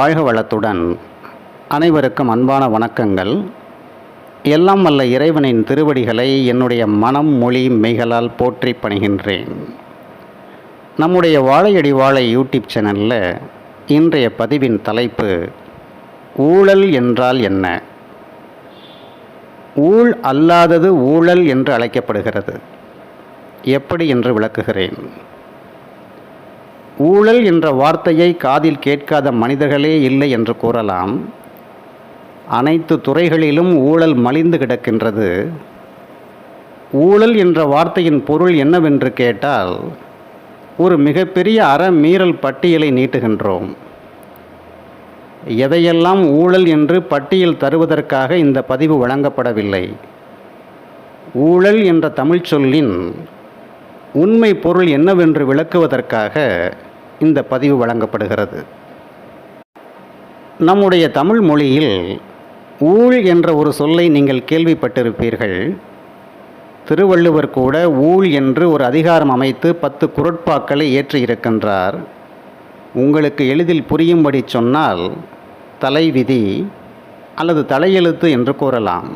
வாழ்க வளத்துடன் அனைவருக்கும் அன்பான வணக்கங்கள். எல்லாம் வல்ல இறைவனின் திருவடிகளை என்னுடைய மனம் மொழி மெய்களால் போற்றி பணிகின்றேன். நம்முடைய வாழையடி வாழை யூடியூப் சேனலில் இன்றைய பதிவின் தலைப்பு ஊழல் என்றால் என்ன? ஊழ் அல்லாதது ஊழல் என்று அழைக்கப்படுகிறது. எப்படி என்று விளக்குகிறேன். ஊழல் என்ற வார்த்தையை காதில் கேட்காத மனிதர்களே இல்லை என்று கூறலாம். அனைத்து துறைகளிலும் ஊழல் மலிந்து கிடக்கின்றது. ஊழல் என்ற வார்த்தையின் பொருள் என்னவென்று கேட்டால் ஒரு மிகப்பெரிய அறமீறல் பட்டியலை நீட்டுகின்றோம். எதையெல்லாம் ஊழல் என்று பட்டியல் தருவதற்காக இந்த பதிவு வழங்கப்படவில்லை? ஊழல் என்ற தமிழ்ச்சொல்லின் உண்மை பொருள் என்னவென்று விளக்குவதற்காக இந்த பதிவு வழங்கப்படுகிறது. நம்முடைய தமிழ் மொழியில் ஊழ் என்ற ஒரு சொல்லை நீங்கள் கேள்விப்பட்டிருப்பீர்கள். திருவள்ளுவர் கூட ஊழ் என்று ஒரு அதிகாரம் அமைத்து பத்து குரட்பாக்களை ஏற்றியிருக்கின்றார் உங்களுக்கு எளிதில் புரியும்படி சொன்னால் தலைவிதி அல்லது தலையெழுத்து என்று கூறலாம்.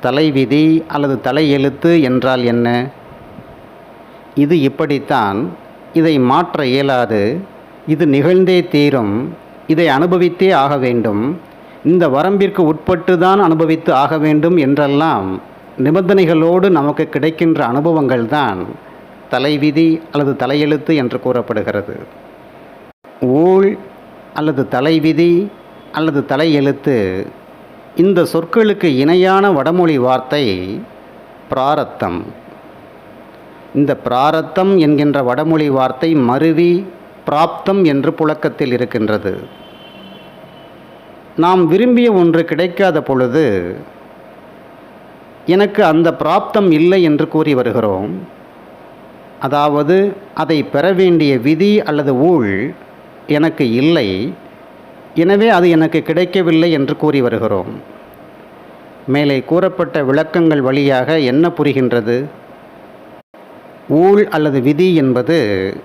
தலைவிதி அல்லது தலையெழுத்து என்றால் என்ன? இது இப்படித்தான் இதை மாற்ற இயலாது. இது நிகழ்ந்தே தீரும். இதை அனுபவித்தே ஆக வேண்டும். இந்த வரம்பிற்கு உட்பட்டு தான் அனுபவித்து ஆக வேண்டும் என்றெல்லாம் நிபந்தனைகளோடு நமக்கு கிடைக்கின்ற அனுபவங்கள் தான் தலைவிதி அல்லது தலையெழுத்து என்று கூறப்படுகிறது. ஊழ் அல்லது தலைவிதி அல்லது தலையெழுத்து இந்த சொற்களுக்கு இணையான வடமொழி வார்த்தை பிராரத்தம். இந்த பிராரத்தம் என்கின்ற வடமொழி வார்த்தை மருவி பிராப்தம் என்று புழக்கத்தில் இருக்கின்றது. நாம் விரும்பிய ஒன்று கிடைக்காத பொழுது எனக்கு அந்த பிராப்தம் இல்லை என்று கூறி வருகிறோம். அதாவது அதை பெற வேண்டிய விதி அல்லது ஊழ் எனக்கு இல்லை. எனவே அது எனக்கு கிடைக்கவில்லை என்று கூறி வருகிறோம். மேலே கூறப்பட்ட விளக்கங்கள் வழியாக என்ன புரிகின்றது? ஊழ் அல்லது விதி என்பது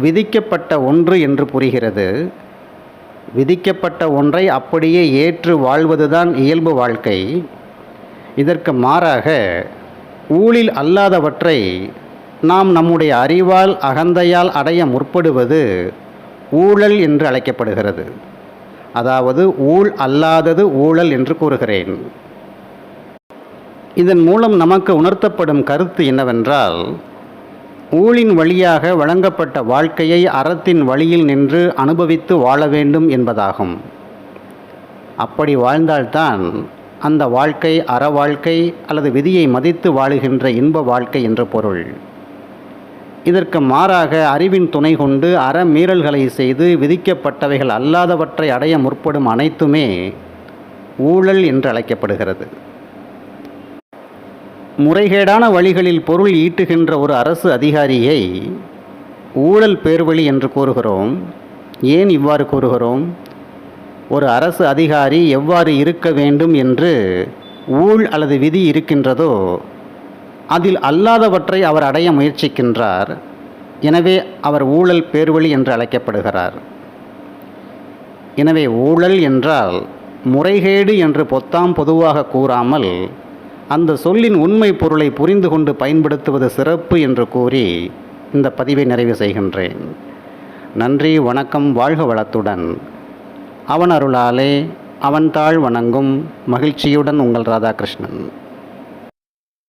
விதிக்கப்பட்ட ஒன்று என்று புரிகிறது. விதிக்கப்பட்ட ஒன்றை அப்படியே ஏற்று வாழ்வதுதான் இயல்பு வாழ்க்கை. இதற்கு மாறாக ஊழில் அல்லாதவற்றை நாம் நம்முடைய அறிவால் அகந்தையால் அடைய முற்படுவது ஊழல் என்று அழைக்கப்படுகிறது. அதாவது ஊழ் அல்லாதது ஊழல் என்று கூறுகிறேன். இதன் மூலம் நமக்கு உணர்த்தப்படும் கருத்து என்னவென்றால் ஊழின் வழியாக வழங்கப்பட்ட வாழ்க்கையை அறத்தின் வழியில் நின்று அனுபவித்து வாழ வேண்டும் என்பதாகும். அப்படி வாழ்ந்தால்தான் அந்த வாழ்க்கை அற வாழ்க்கை அல்லது விதியை மதித்து வாழுகின்ற இன்ப வாழ்க்கை என்ற பொருள். இதற்கு மாறாக அறிவின் துணை கொண்டு அற மீறல்களை செய்து விதிக்கப்பட்டவைகள் அல்லாதவற்றை அடைய முற்படும் அனைத்துமே ஊழல் என்று அழைக்கப்படுகிறது முறைகேடான வழிகளில் பொருள் ஈட்டுகின்ற ஒரு அரசு அதிகாரியை ஊழல் பேர்வழி என்று கூறுகிறோம். ஏன் இவ்வாறு கூறுகிறோம்? ஒரு அரசு அதிகாரி எவ்வாறு இருக்க வேண்டும் என்று ஊழ் அல்லது விதி இருக்கின்றதோ அதில் அல்லாதவற்றை அவர் அடைய முயற்சிக்கின்றார். எனவே அவர் ஊழல் பேர்வழி என்று அழைக்கப்படுகிறார். எனவே ஊழல் என்றால் முறைகேடு என்று பொத்தாம் பொதுவாக கூறாமல் அந்த சொல்லின் உண்மை பொருளை புரிந்து கொண்டு பயன்படுத்துவது சிறப்பு என்று கூறி இந்த பதிவை நிறைவு செய்கின்றேன். நன்றி வணக்கம் வாழ்க வளத்துடன். அவன் அருளாலே அவன் தாழ் வணங்கும் மகிழ்ச்சியுடன் உங்கள் ராதாகிருஷ்ணன்.